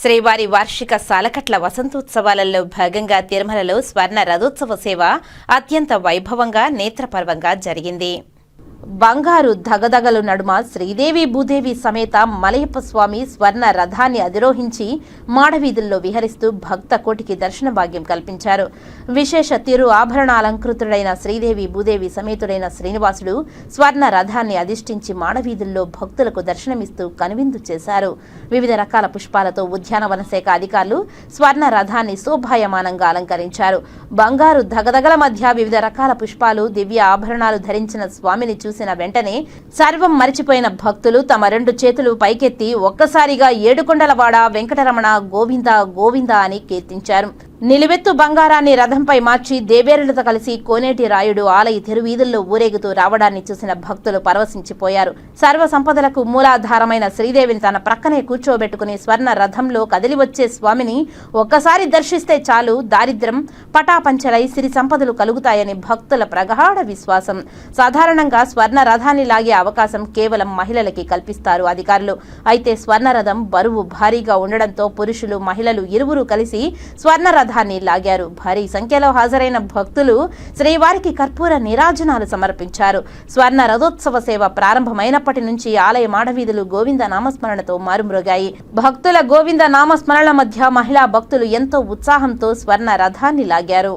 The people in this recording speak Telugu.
శ్రీవారి వార్షిక సాలకట్ల వసంతోత్సవాలలో భాగంగా తిరుమలలో స్వర్ణ రథోత్సవ సేవ అత్యంత వైభవంగా నేత్రపర్వంగా జరిగింది. బంగారు దగదగలు నడుమ శ్రీదేవి భూదేవి సమేత మలయప్ప స్వామి స్వర్ణ రథాన్ని అధిరోహించి మాడవీధుల్లో విహరిస్తూ భక్త కోటికి దర్శన భాగ్యం కల్పించారు. విశేష తిరు ఆభరణ అలంకృతుడైన శ్రీదేవి భూదేవి సమేతుడైన శ్రీనివాసుడు స్వర్ణ రథాన్ని అధిష్ఠించి మాడవీధుల్లో భక్తులకు దర్శనమిస్తూ కనువిందు చేశారు. వివిధ రకాల పుష్పాలతో ఉద్యానవన శాఖ అధికారులు స్వర్ణ రథాన్ని శోభాయమానంగా అలంకరించారు. బంగారు దగదగల మధ్య వివిధ రకాల పుష్పాలు దివ్య ఆభరణాలు ధరించిన స్వామిని చూసిన వెంటనే సర్వం మరిచిపోయిన భక్తులు తమ రెండు చేతులు పైకెత్తి ఒక్కసారిగా ఏడుకొండలవాడ వెంకటరమణ గోవింద గోవింద అని కీర్తించారు. నిలువెత్తు బంగారాన్ని రథంపై మార్చి దేవేరులతో కలిసి కోనేటి రాయుడు ఆలయ తెరువీధుల్లో ఊరేగుతూ రావడాన్ని చూసిన భక్తులు పరవశించిపోయారు. సర్వ సంపదలకు మూలాధారమైన శ్రీదేవిని తన ప్రక్కనే కూర్చోబెట్టుకుని స్వర్ణ రథంలో కదిలి వచ్చే స్వామిని ఒక్కసారి దర్శిస్తే చాలు దారిద్ర్యం పటాపంచలై సిరి సంపదలు కలుగుతాయని భక్తుల ప్రగాఢ విశ్వాసం. సాధారణంగా స్వర్ణ రథాన్ని లాగే అవకాశం కేవలం మహిళలకి కల్పిస్తారు అధికారులు. అయితే స్వర్ణ రథం బరువు భారీగా ఉండడంతో పురుషులు మహిళలు ఇరువురు కలిసి స్వర్ణ రథాన్ని లాగారు. భారీ సంఖ్యలో హాజరైన భక్తులు శ్రీవారికి కర్పూర నీరాజనాలు సమర్పించారు. స్వర్ణ రథోత్సవ సేవ ప్రారంభమైనప్పటి నుంచి ఆలయ మాడవీధులు గోవింద నామస్మరణతో మారుమ్రోగాయి. భక్తుల గోవింద నామస్మరణల మధ్య మహిళా భక్తులు ఎంతో ఉత్సాహంతో స్వర్ణ రథాన్ని లాగారు.